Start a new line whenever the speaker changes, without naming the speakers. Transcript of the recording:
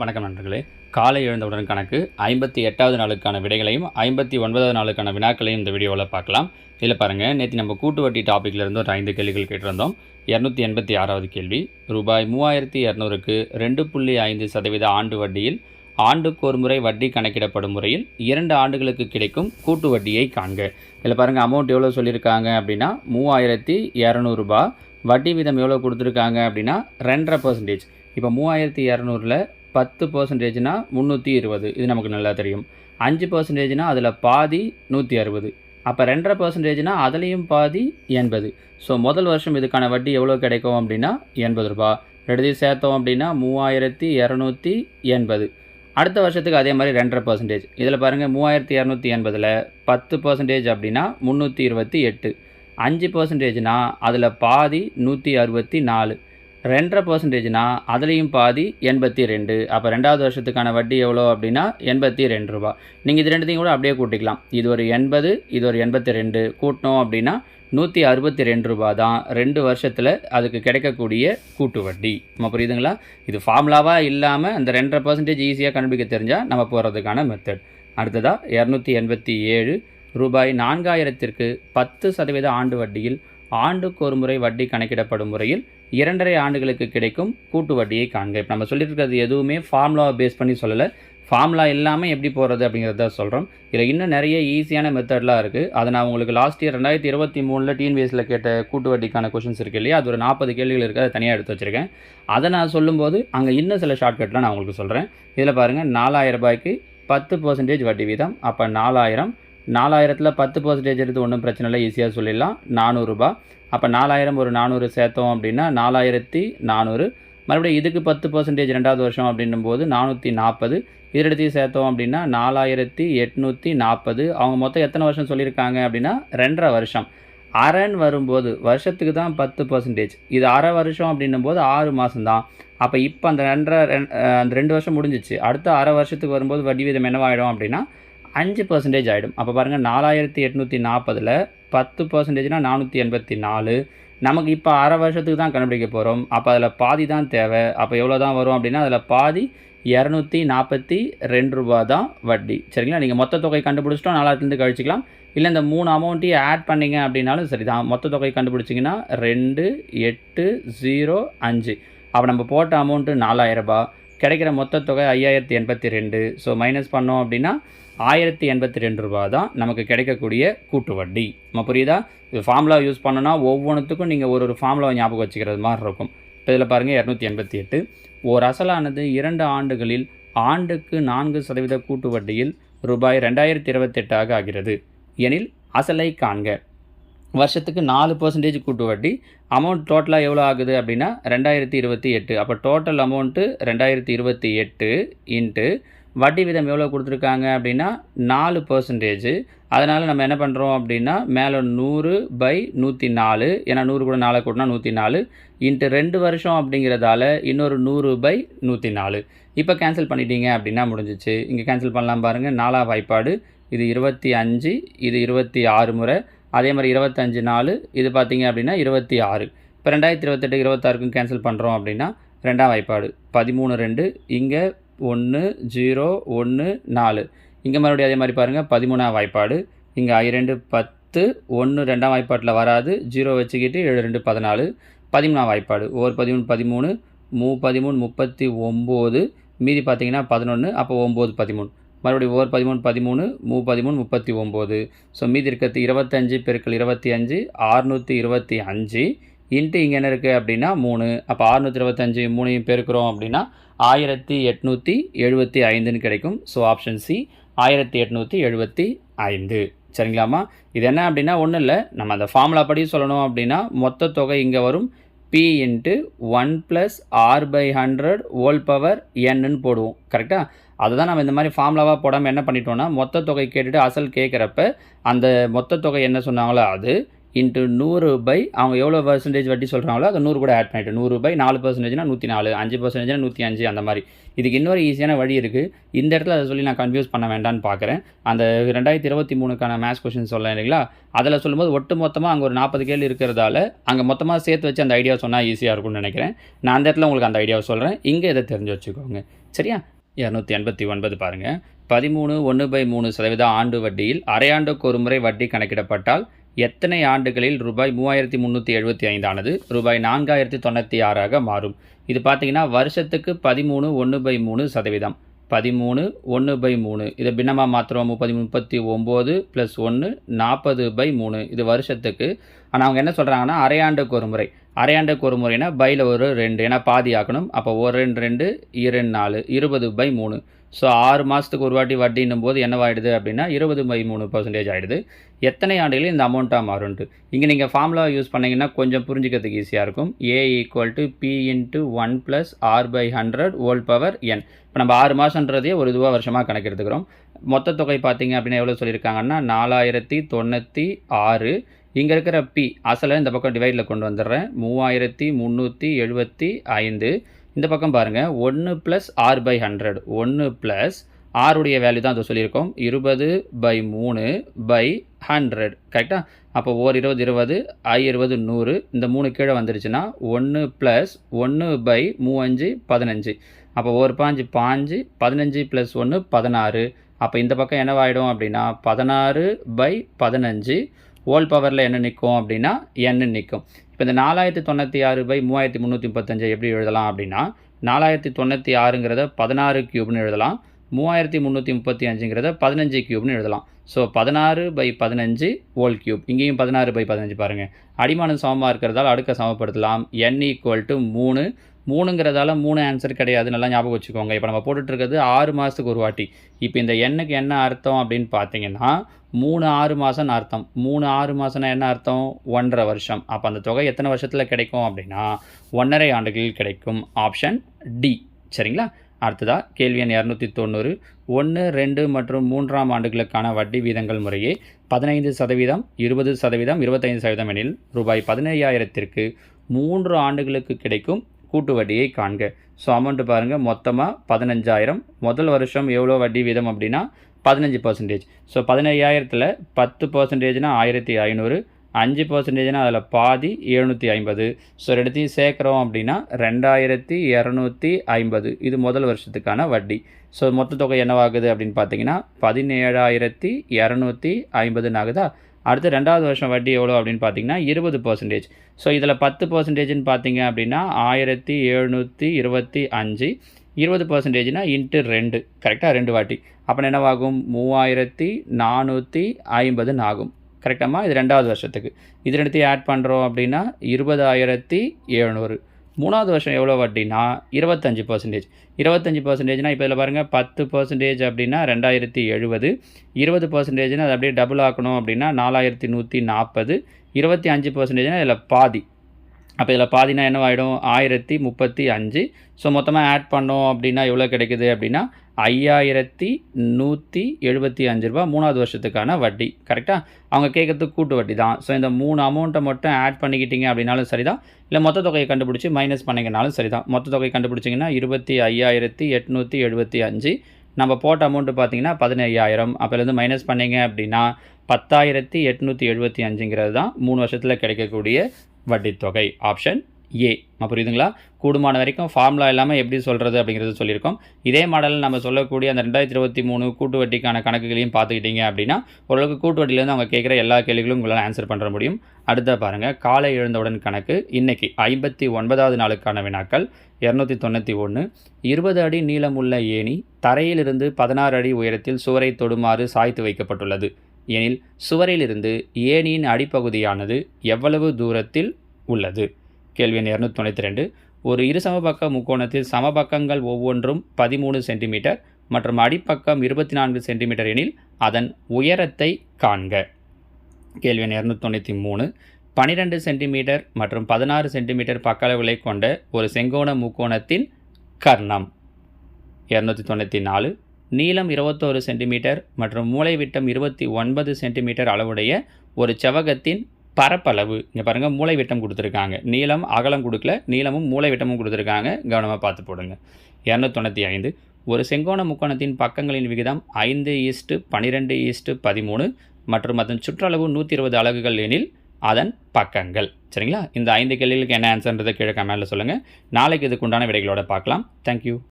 வணக்கம் நண்பர்களே. காலை எழுந்தவுடன் கணக்கு ஐம்பத்தி எட்டாவது நாளுக்கான விடைகளையும் ஐம்பத்தி ஒன்பதாவது நாளுக்கான வினாக்களையும் இந்த வீடியோவில் பார்க்கலாம். இதில் பாருங்கள் நேற்று நம்ம கூட்டு வட்டி டாப்பிக்லேருந்து ஒரு ஐந்து கேள்விகள் கேட்டிருந்தோம். இரநூத்தி எண்பத்தி ஆறாவது கேள்வி ரூபாய் மூவாயிரத்தி இரநூறுக்கு ரெண்டு புள்ளி ஐந்து சதவீத ஆண்டு வட்டியில் ஆண்டுக்கு ஒரு முறை வட்டி கணக்கிடப்படும் முறையில் இரண்டு ஆண்டுகளுக்கு கிடைக்கும் கூட்டு வட்டியை காண்க. இதில் பாருங்கள் அமௌண்ட் எவ்வளோ சொல்லியிருக்காங்க அப்படின்னா மூவாயிரத்தி இரநூறுபா வட்டி வீதம் எவ்வளோ கொடுத்துருக்காங்க அப்படின்னா ரெண்டரை பர்சன்டேஜ் இப்போ மூவாயிரத்தி இரநூறுல பத்து பர்சன்டேஜ்னால் முந்நூற்றி இருபது. இது நமக்கு நல்லா தெரியும். அஞ்சு பர்சன்டேஜ்னால் அதில் பாதி நூற்றி அறுபது. அப்போ ரெண்டரை பர்சன்டேஜ்னால் அதுலேயும் பாதி எண்பது. ஸோ முதல் வருஷம் இதுக்கான வட்டி எவ்வளோ கிடைக்கும் அப்படின்னா எண்பது ரூபா. ரெண்டுத்தையும் சேர்த்தோம் அப்படின்னா மூவாயிரத்தி இரநூத்தி எண்பது. அடுத்த வருஷத்துக்கு அதே மாதிரி ரெண்டரை பர்சன்டேஜ் இதில் பாருங்கள் மூவாயிரத்தி இரநூத்தி எண்பதில் பத்து பர்சன்டேஜ் அப்படின்னா முந்நூற்றி இருபத்தி எட்டு. அஞ்சு பர்சன்டேஜ்னால் அதில் பாதி நூற்றி அறுபத்தி நாலு. ரெண்டரை பர்சன்டேஜ்னால் அதுலேயும் பாதி எண்பத்தி ரெண்டு. அப்போ ரெண்டாவது வருஷத்துக்கான வட்டி எவ்வளோ அப்படின்னா எண்பத்தி ரெண்டு ரூபா. நீங்கள் இது ரெண்டுத்தையும் கூட அப்படியே கூட்டிக்கலாம். இது ஒரு எண்பது இது ஒரு எண்பத்தி ரெண்டு. கூட்டினோம் அப்படின்னா நூற்றி அறுபத்தி ரெண்டு ரூபா தான் ரெண்டு வருஷத்தில் அதுக்கு கிடைக்கக்கூடிய கூட்டு வட்டி. நம்ம புரியுதுங்களா? இது ஃபார்முலாவாக இல்லாமல் அந்த ரெண்டரை பர்சன்டேஜ் ஈஸியாக கண்டுபிடிக்க தெரிஞ்சால் நம்ம போகிறதுக்கான மெத்தட் அடுத்ததாக இரநூத்தி எண்பத்தி ஏழு ரூபாய் நான்காயிரத்திற்கு பத்து சதவீத ஆண்டு வட்டியில் ஆண்டுக்கு ஒரு முறை வட்டி கணக்கிடப்படும் முறையில் இரண்டரை ஆண்டுகளுக்கு கிடைக்கும் கூட்டு வட்டியை காண்க. இப்போ நம்ம சொல்லியிருக்கிறது எதுவுமே ஃபார்முலாவை பேஸ் பண்ணி சொல்லலை. ஃபார்முலா இல்லாமல் எப்படி போகிறது அப்படிங்கிறத சொல்கிறோம் இதில் இன்னும் நிறைய ஈஸியான மெத்தட்லாம் இருக்குது அதை நான் உங்களுக்கு லாஸ்ட் இயர் ரெண்டாயிரத்தி இருபத்தி மூணில் டிஎன்பிஎஸில் கேட்ட கூட்டு வட்டிக்கான கொஷின்ஸ் இருக்குது இல்லையா? அது ஒரு நாற்பது கேள்விகள் இருக்குது அதை தனியாக எடுத்து வச்சுருக்கேன். அதை நான் சொல்லும்போது அங்கே இன்னும் சில ஷார்ட்கட்லாம் நான் உங்களுக்கு சொல்கிறேன் இதில் பாருங்கள் நாலாயிரம் ரூபாய்க்கு பத்து பர்சன்டேஜ் வட்டி வீதம். அப்போ நாலாயிரம் நாலாயிரத்தில் பத்து பர்சன்டேஜ் எடுத்து ஒன்றும் பிரச்சனை இல்லை. ஈஸியாக சொல்லிடலாம். நானூறுரூபா அப்போ நாலாயிரம் ஒரு நானூறு சேர்த்தோம் அப்படின்னா நாலாயிரத்தி நானூறு. மறுபடியும் இதுக்கு பத்து பர்சன்டேஜ் ரெண்டாவது வருஷம் அப்படின்னும் போது நானூற்றி நாற்பது இதெடுத்தையும் சேர்த்தோம் அப்படின்னா நாலாயிரத்தி எட்நூற்றி நாற்பது. அவங்க மொத்தம் எத்தனை வருஷம் சொல்லியிருக்காங்க அப்படின்னா ரெண்டரை வருஷம். அரைன்னு வரும்போது வருஷத்துக்கு தான் பத்து பர்சன்டேஜ் இது அரை வருஷம் அப்படின்னும் போது ஆறு மாதம்தான் அப்போ இப்போ அந்த ரெண்டரை ரெண் அந்த ரெண்டு வருஷம் முடிஞ்சிச்சு. அடுத்த அரை வருஷத்துக்கு வரும்போது வட்டி வீதம் என்னவாயிடும் அப்படின்னா அஞ்சு பர்சன்டேஜ் ஆகிடும் அப்போ பாருங்கள் நாலாயிரத்தி எட்நூற்றி நாற்பதில் பத்து பர்சன்டேஜ்னால் நானூற்றி எண்பத்தி நாலு. நமக்கு இப்போ அரை வருஷத்துக்கு தான் கண்டுபிடிக்க போகிறோம் அப்போ அதில் பாதி தான் தேவை. அப்போ எவ்வளோ தான் வரும் அப்படின்னா அதில் பாதி இரநூத்தி நாற்பத்தி ரெண்டு ரூபா தான் வட்டி. சரிங்களா? நீங்கள் மொத்த தொகை கண்டுபிடிச்சிட்டோம் நாலாயிரத்துலேருந்து கழிச்சிக்கலாம். இல்லை இந்த மூணு அமௌண்ட்டையும் ஆட் பண்ணிங்க அப்படின்னாலும் சரி தான் மொத்த தொகை கண்டுபிடிச்சிங்கன்னா ரெண்டு எட்டு ஜீரோ அஞ்சு. அப்போ நம்ம போட்ட அமௌண்ட்டு நாலாயிரரூபா கிடைக்கிற மொத்த தொகை ஐயாயிரத்தி எண்பத்தி ரெண்டு. ஸோ மைனஸ் பண்ணோம் அப்படின்னா ஆயிரத்தி எண்பத்தி ரெண்டு ரூபா தான் நமக்கு கிடைக்கக்கூடிய கூட்டு வட்டி. நம்ம புரியுதா? இது ஃபார்முலா யூஸ் பண்ணோன்னா ஒவ்வொன்றுத்துக்கும் நீங்கள் ஒரு ஒரு ஃபார்முலாவை ஞாபகம் வச்சுக்கிறது மாதிரி இருக்கும். இப்போ இதில் பாருங்கள் இரநூத்தி எண்பத்தி எட்டு. ஓர் அசலானது இரண்டு ஆண்டுகளில் ஆண்டுக்கு நான்கு சதவீத கூட்டு வட்டியில் ரூபாய் ரெண்டாயிரத்தி இருபத்தெட்டாக ஆகிறது. எனில் அசலை காண்க. வருஷத்துக்கு நாலு பர்சன்டேஜ் கூட்டு வட்டி. அமௌண்ட் டோட்டலாக எவ்வளோ ஆகுது அப்படின்னா ரெண்டாயிரத்தி இருபத்தி எட்டு. அப்போ டோட்டல் அமௌண்ட்டு ரெண்டாயிரத்தி இருபத்தி எட்டு இன்ட்டு வட்டி விதம் எவ்வளோ கொடுத்துருக்காங்க அப்படின்னா நாலு பர்சன்டேஜ் அதனால் நம்ம என்ன பண்ணுறோம் அப்படின்னா மேலே நூறு பை நூற்றி நாலு. ஏன்னா நூறு கூட நாலு கூட்டினா நூற்றி நாலு. இன்ட்டு ரெண்டு வருஷம் அப்படிங்கிறதால இன்னொரு நூறு பை நூற்றி நாலு. இப்போ கேன்சல் பண்ணிட்டீங்க அப்படின்னா முடிஞ்சிச்சு. இங்கே கேன்சல் பண்ணலாம் பாருங்கள் நாலா வாய்ப்பாடு. இது இருபத்தி அஞ்சு இது இருபத்தி ஆறு முறை. அதே மாதிரி இருபத்தஞ்சு நாலு இது பார்த்தீங்க அப்படின்னா இருபத்தி ஆறு. இப்போ ரெண்டாயிரத்தி இருபத்தெட்டு இருபத்தாறுக்கும் கேன்சல் பண்ணுறோம் அப்படின்னா ரெண்டாம் வாய்ப்பாடு. பதிமூணு ரெண்டு இங்கே ஒன்று ஜீரோ ஒன்று நாலு. இங்கே மறுபடியும் அதே மாதிரி பாருங்கள் பதிமூணாம் வாய்ப்பாடு. இங்கே ஐ ரெண்டு பத்து ஒன்று ரெண்டாம் வாய்ப்பாட்டில் வராது. ஜீரோ வச்சுக்கிட்டு ஏழு ரெண்டு பதினாலு. பதிமூணாம் வாய்ப்பாடு. ஒவ்வொரு பதிமூணு பதிமூணு மூ பதிமூணு முப்பத்தி ஒம்பது. மீதி பார்த்தீங்கன்னா பதினொன்று அப்போ ஒம்பது பதிமூணு. மறுபடியும் ஒவ்வொரு பதிமூணு பதிமூணு மூ பதிமூணு முப்பத்தி ஒம்பது. ஸோ மீதி இருக்கிறது இருபத்தஞ்சு பெருக்கள் இருபத்தி அஞ்சு ஆறுநூற்றி இருபத்தி அஞ்சு. இன்ட்டு இங்கே என்ன இருக்குது அப்படின்னா மூணு. அப்போ அறுநூற்றி இருபத்தஞ்சு மூணையும் பெருக்கிறோம் அப்படின்னா ஆயிரத்தி எட்நூற்றி எழுபத்தி ஐந்துன்னு கிடைக்கும். ஸோ ஆப்ஷன் சி ஆயிரத்தி எட்நூற்றி எழுபத்தி ஐந்து. சரிங்களாம்மா? இது என்ன அப்படின்னா ஒன்றும் இல்லை. நம்ம அந்த ஃபார்முலா படி சொல்லணும் அப்படின்னா மொத்த தொகை இங்கே வரும். P into one plus R by hundred whole power என்னன்னு போடுவோம். கரெக்டாக அதுதான் நம்ம இந்த மாதிரி ஃபார்முலாவாக போடாமல் என்ன பண்ணிட்டோம்னா மொத்த தொகை கேட்டுட்டு அசல் கேட்குறப்ப அந்த மொத்த தொகை என்ன சொன்னாங்களோ அது இன்ட்டு நூறு பை அவங்க எவ்வளோ பர்சன்டேஜ் வட்டி சொல்கிறாங்களோ அதை நூறு கூட ஆட் பண்ணிட்டு நூறு பை நாலு பர்சன்டேஜ்னா நூற்றி நாலு அஞ்சு பர்சன்டேஜ்னா நூற்றி அஞ்சு அந்த மாதிரி. இதுக்கு இன்னொரு ஈஸியான வழி இருக்குது இந்த இடத்துல அதை சொல்லி நான் கன்ஃபியூஸ் பண்ண வேண்டாம்னு பார்க்குறேன் அந்த ரெண்டாயிரத்தி இருபத்தி மூணுக்கான மேத்ஸ் கொஷின் சொல்ல இல்லைங்களா? அதில் சொல்லும்போது ஒட்டு மொத்தமாக அங்கே ஒரு நாற்பது கேள்வி இருக்கிறதால அங்கே மொத்தமாக சேர்த்து வச்சு அந்த ஐடியா சொன்னால் ஈஸியாக இருக்கும்னு நினைக்கிறேன். நான் அந்த இடத்துல உங்களுக்கு அந்த ஐடியாவை சொல்கிறேன் இங்கே இதை தெரிஞ்சு வச்சுக்கோங்க. சரியா? இரநூத்தி எண்பத்தி ஒன்பது பாருங்கள் பதிமூணு ஒன்று பை மூணு சதவீத ஆண்டு வட்டியில் அரையாண்டுக்கு ஒரு முறை வட்டி கணக்கிடப்பட்டால் எத்தனை ஆண்டுகளில் ரூபாய் மூவாயிரத்தி முந்நூற்றி எழுபத்தி ஐந்தானது? ரூபாய் நான்காயிரத்தி தொண்ணூற்றி ஆறாக மாறும். இது பார்த்தீங்கன்னா வருஷத்துக்கு பதிமூணு ஒன்று பை மூணு சதவீதம். பதிமூணு ஒன்று பை மூணு. இதை பின்னமாக மாற்றுறோம் முப்பது முப்பத்தி ஒம்பது ப்ளஸ் ஒன்று நாற்பது பை மூணு. இது வருஷத்துக்கு. ஆனால் அவங்க என்ன சொல்கிறாங்கன்னா அரையாண்டுக்கு ஒரு முறை. அரையாண்டுக்கு ஒரு முறைனா பையில் ஒரு ரெண்டு. ஏன்னா பாதி ஆக்கணும். அப்போ ஒரு ரெண்டு ரெண்டு இரண்டு நாலு இருபது பை மூணு. ஸோ ஆறு மாதத்துக்கு ஒரு வாட்டி வட்டின்னும் போது என்னவாயிடுது அப்படின்னா இருபது பை மூணு பர்சன்டேஜ் ஆகிடுது எத்தனை ஆண்டுகளில் இந்த அமௌண்ட்டாக மாறும்ட்டு இங்கே நீங்கள் ஃபார்முலா யூஸ் பண்ணிங்கன்னா கொஞ்சம் புரிஞ்சுக்கிறதுக்கு ஈஸியாக இருக்கும். A equal to P into one plus R by hundred whole power n இப்போ நம்ம ஆறு மாதன்றதே ஒரு இதுவாக வருஷமாக கணக்கெடுத்துக்கிறோம். மொத்த தொகை பார்த்தீங்க அப்படின்னா எவ்வளோ சொல்லியிருக்காங்கன்னா நாலாயிரத்தி தொண்ணூற்றி ஆறு. இங்கே இருக்கிற பி அசலை இந்த பக்கம் டிவைடில் கொண்டு வந்துடுறேன். மூவாயிரத்தி முந்நூற்றி எழுபத்தி ஐந்து. இந்த பக்கம் பாருங்கள் ஒன்று ப்ளஸ் ஆர் பை ஹண்ட்ரட் ஒன்று ப்ளஸ் ஆருடைய வேல்யூ தான் அதை சொல்லியிருக்கோம். இருபது பை மூணு பை ஹண்ட்ரட் கரெக்டாக அப்போ ஓர் இருபது இருபது ஐ இருபது நூறு. இந்த மூணு கீழே வந்துருச்சுன்னா ஒன்று ப்ளஸ் ஒன்று பை மூவஞ்சு பதினஞ்சு. அப்போ ஒரு பாஞ்சு பாஞ்சு பதினஞ்சு ப்ளஸ் ஒன்று பதினாறு. அப்போ இந்த பக்கம் என்னவாயிடும் அப்படின்னா பதினாறு பை பதினஞ்சு ஓல் பவரில் என்ன நிற்கும் அப்படின்னா என்ன நிற்கும் இப்போ இந்த நாலாயிரத்தி தொண்ணூற்றி ஆறு பை மூவாயிரத்தி முந்நூற்றி முப்பத்தஞ்சு எப்படி எழுதலாம் அப்படின்னா நாலாயிரத்தி தொண்ணூற்றி ஆறுங்கிறத பதினாறு க்யூப்னு எழுதலாம். மூவாயிரத்தி முந்நூற்றி முப்பத்தி அஞ்சுங்கிறத பதினஞ்சு க்யூப்னு எழுதலாம். ஸோ பதினாறு பை பதினஞ்சு ஓல் க்யூப் இங்கேயும் பதினாறு பை பதினஞ்சு பாருங்கள் அடிமானம் சமமாக இருக்கிறதால அடுக்க சமப்படுத்தலாம். என் ஈக்குவல் டு மூணு மூணுங்கிறதால மூணு ஆன்சர் கிடையாது நல்லா ஞாபகம் வச்சுக்கோங்க. இப்போ நம்ம போட்டுட்ருக்கிறது ஆறு மாதத்துக்கு ஒரு வாட்டி. இப்போ இந்த எண்ணுக்கு என்ன அர்த்தம் அப்படின்னு பார்த்தீங்கன்னா மூணு ஆறு மாதம்னு அர்த்தம். மூணு ஆறு மாதம்னா என்ன அர்த்தம்? ஒன்றரை வருஷம். அப்போ அந்த தொகை எத்தனை வருஷத்தில் கிடைக்கும் அப்படின்னா ஒன்றரை ஆண்டுகளில் கிடைக்கும். ஆப்ஷன் டி சரிங்களா? அடுத்ததாக கேள்வி எண் இரநூத்தி தொண்ணூறு. ஒன்று ரெண்டு மற்றும் மூன்றாம் ஆண்டுகளுக்கான வட்டி வீதங்கள் முறையே பதினைந்து சதவீதம் இருபது சதவீதம் இருபத்தைந்து சதவீதம் எனில் ரூபாய் பதினையாயிரத்திற்கு மூன்று ஆண்டுகளுக்கு கிடைக்கும் கூட்டு வட்டியை காண்க. ஸோ அமௌண்ட்டு பாருங்கள் மொத்தமாக பதினஞ்சாயிரம். முதல் வருஷம் எவ்வளோ வட்டி வீதம் அப்படின்னா பதினஞ்சு பர்சன்டேஜ் ஸோ பதினையாயிரத்தில் பத்து பர்சன்டேஜ்னால் ஆயிரத்தி ஐநூறு. அஞ்சு பர்சன்டேஜ்னால் அதில் பாதி எழுநூற்றி ஐம்பது. ஸோ ரெண்டுத்தையும் சேர்க்குறோம் அப்படின்னா ரெண்டாயிரத்தி இரநூத்தி ஐம்பது. இது முதல் வருஷத்துக்கான வட்டி. ஸோ மொத்த தொகை என்னவாகுது அப்படின்னு பார்த்தீங்கன்னா பதினேழாயிரத்தி இரநூத்தி ஐம்பதுன்னு ஆகுதா? அடுத்து ரெண்டாவது வருஷம் வட்டி எவ்வளோ அப்படின்னு பார்த்தீங்கன்னா இருபது பர்சன்டேஜ் ஸோ இதில் பத்து பர்சன்டேஜ்னு பார்த்தீங்க அப்படின்னா ஆயிரத்தி எழுநூற்றி இருபத்தி அஞ்சு. இருபது பர்சன்டேஜ்னா இன்ட்டு ரெண்டு. கரெக்டாக ரெண்டு வாட்டி. அப்போ என்னவாகும்? மூவாயிரத்தி நானூற்றி ஐம்பதுன்னு ஆகும். கரெக்டாமா இது ரெண்டாவது வருஷத்துக்கு. இது ரெண்டுத்தையும் ஆட் பண்ணுறோம் அப்படின்னா இருபதாயிரத்தி எழுநூறு. மூணாவது வருஷம் எவ்வளோ வட்டினா இருபத்தஞ்சி பர்சன்டேஜ் இருபத்தஞ்சி பர்சன்டேஜ்னால் இப்போ இதில் பாருங்கள் பத்து பர்சன்டேஜ் அப்படின்னா ரெண்டாயிரத்தி எழுபது. இருபது பர்சன்டேஜ்னால் அது அப்படியே டபுள் ஆக்கணும் அப்படின்னா நாலாயிரத்தி நூற்றி நாற்பது இருபத்தி அஞ்சு பர்சன்டேஜ்னால் இதில் பாதி. அப்போ இதில் பாதினா என்னவாயிடும்? ஆயிரத்தி முப்பத்தி அஞ்சு. ஸோ மொத்தமாக ஆட் பண்ணோம் அப்படின்னா எவ்வளோ கிடைக்குது அப்படின்னா ஐயாயிரத்தி நூற்றி எழுபத்தி அஞ்சு ரூபா மூணாவது வருஷத்துக்கான வட்டி. கரெக்டாக அவங்க கேட்கறதுக்கு கூட்டு வட்டி தான். ஸோ இந்த மூணு அமௌண்ட்டை மட்டும் ஆட் பண்ணிக்கிட்டீங்க அப்படின்னாலும் சரி தான் இல்லை மொத்த தொகையை கண்டுபிடிச்சி மைனஸ் பண்ணிங்கனாலும் சரி தான் மொத்த தொகை கண்டுபிடிச்சிங்கன்னா இருபத்தி ஐயாயிரத்தி எட்நூற்றி எழுபத்தி அஞ்சு. நம்ம போட்ட அமௌண்ட்டு பார்த்தீங்கன்னா பதினையாயிரம். அப்போலேருந்து மைனஸ் பண்ணிங்க அப்படின்னா பத்தாயிரத்தி எட்நூற்றி எழுபத்தி அஞ்சுங்கிறது தான் மூணு வருஷத்தில் கிடைக்கக்கூடிய வட்டித்தொகை. Option A. புரியுதுங்களா? கூடுமான வரைக்கும் ஃபார்முலா இல்லாமல் எப்படி சொல்கிறது அப்படிங்கிறது சொல்லியிருக்கோம். இதே மாடலில் நம்ம சொல்லக்கூடிய அந்த ரெண்டாயிரத்தி இருபத்தி மூணு கூட்டு வட்டிக்கான கணக்குகளையும் பார்த்துக்கிட்டீங்க அப்படின்னா ஓரளவுக்கு கூட்டு வட்டிலேருந்து அவங்க கேட்குற எல்லா கேள்விகளும் உங்களால் ஆன்சர் பண்ணுற முடியும். அடுத்த பாருங்கள் காலை எழுந்தவுடன் கணக்கு இன்றைக்கி ஐம்பத்தி ஒன்பதாவது நாளுக்கான வினாக்கள் இரநூத்தி தொண்ணூற்றி ஒன்று இருபது அடி நீளமுள்ள ஏணி தரையிலிருந்து பதினாறு அடி உயரத்தில் சுவரை தொடுமாறு சாய்த்து வைக்கப்பட்டுள்ளது. எனில் சுவரிலிருந்து ஏணியின் அடிப்பகுதியானது எவ்வளவு தூரத்தில் உள்ளது? கேள்வி எண் இரநூத்தி தொண்ணூற்றி ரெண்டு. ஒரு இரு சமபக்க முக்கோணத்தில் சமபக்கங்கள் ஒவ்வொன்றும் பதிமூணு சென்டிமீட்டர் மற்றும் அடிப்பக்கம் இருபத்தி நான்கு சென்டிமீட்டர் எனில் அதன் உயரத்தை காண்க. கேள்வி எண் இரநூத்தி தொண்ணூற்றி மூணு. பனிரெண்டு சென்டிமீட்டர் மற்றும் பதினாறு சென்டிமீட்டர் பக்களவுகளை கொண்ட ஒரு செங்கோண முக்கோணத்தின் கர்ணம். இரநூத்தி தொண்ணூற்றி நாலு. நீளம் இருபத்தோரு சென்டிமீட்டர் மற்றும் மூளைவிட்டம் இருபத்தி ஒன்பது சென்டிமீட்டர் அளவுடைய ஒரு செவகத்தின் பரப்பளவு. இங்கே பாருங்கள் மூளை விட்டம் கொடுத்துருக்காங்க. நீளம் அகலம் கொடுக்கல நீளமும் மூளை விட்டமும் கொடுத்துருக்காங்க. கவனமாக பார்த்து போடுங்க. இரநூத்தொண்ணூற்றி ஐந்து. ஒரு செங்கோண முக்கோணத்தின் பக்கங்களின் விகிதம் ஐந்து ஈஸ்ட்டு பன்னிரெண்டு ஈஸ்ட்டு பதிமூணு மற்றும் அதன் சுற்றளவு நூற்றி இருபது அலகுகள் எனில் அதன் பக்கங்கள். சரிங்களா? இந்த ஐந்து கேள்விகளுக்கு என்ன ஆன்சர்ன்றதை கீழே கமெண்டில் சொல்லுங்கள் நாளைக்கு இதுக்குண்டான விடைகளோட பார்க்கலாம். தேங்க்யூ